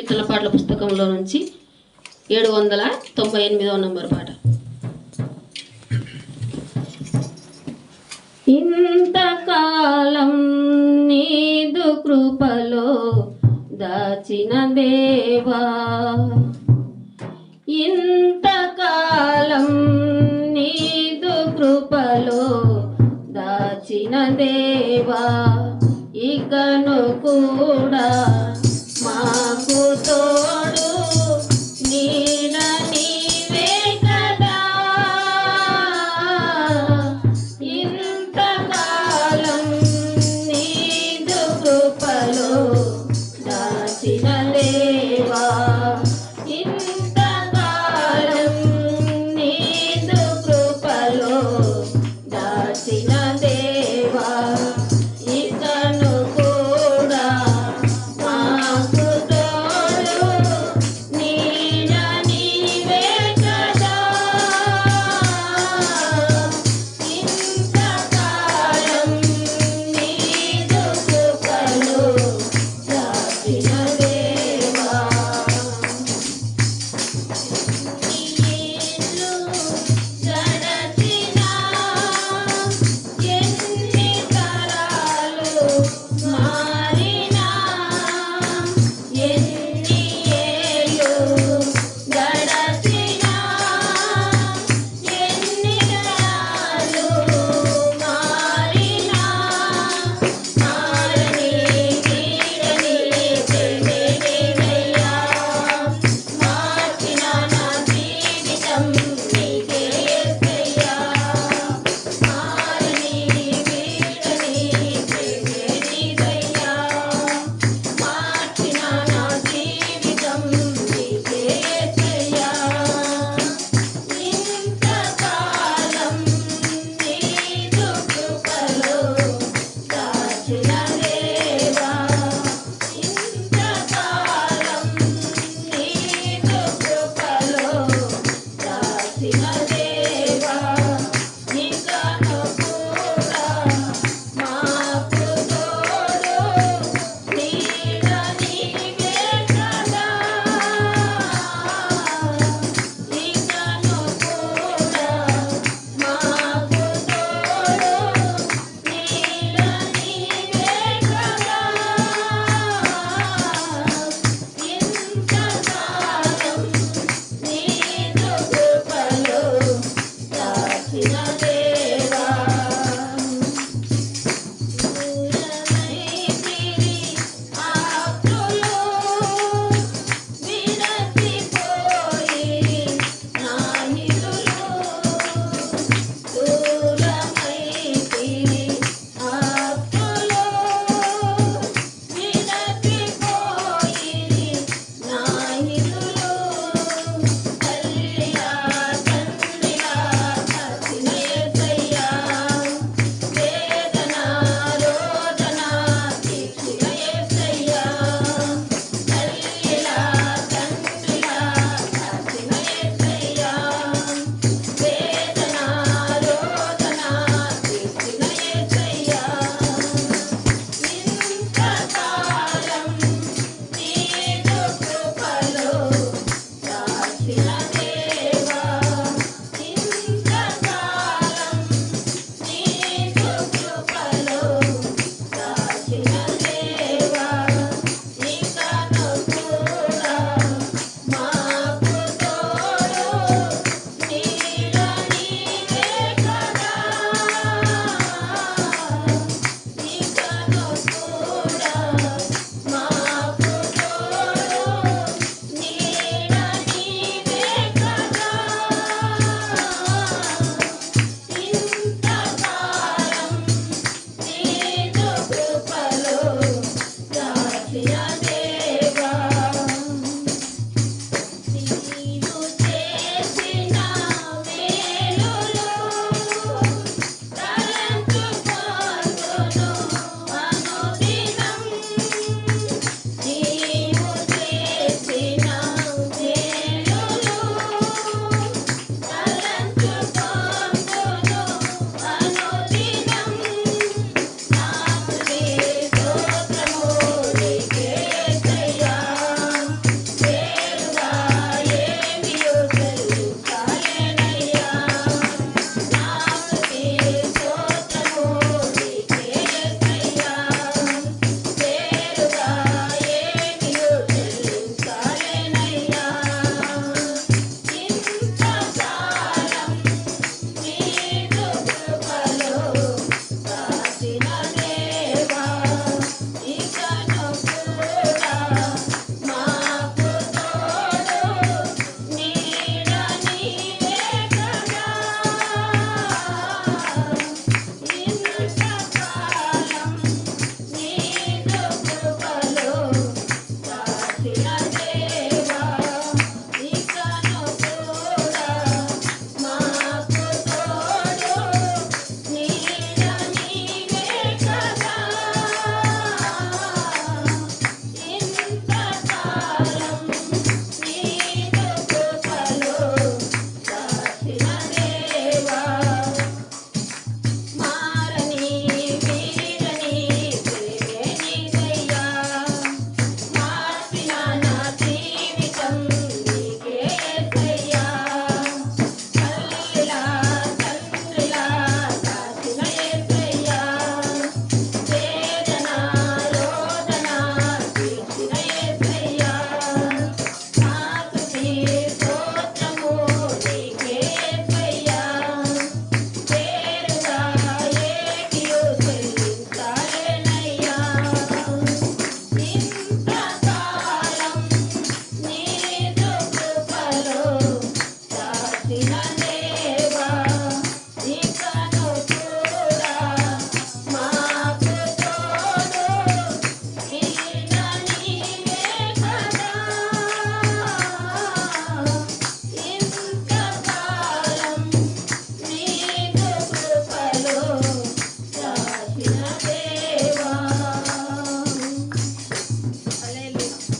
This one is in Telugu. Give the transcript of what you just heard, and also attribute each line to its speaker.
Speaker 1: కీర్తన పాటల పుస్తకంలో నుంచి ఏడు వందల తొంభై ఎనిమిదవ నంబర్ పాట. ఇంతకాలం నీదు కృపలో దాచిన దేవా. ఇంతకాలం నీదు కృపలో దాచిన దేవా. ఇకను కూడా I'm not Amputo.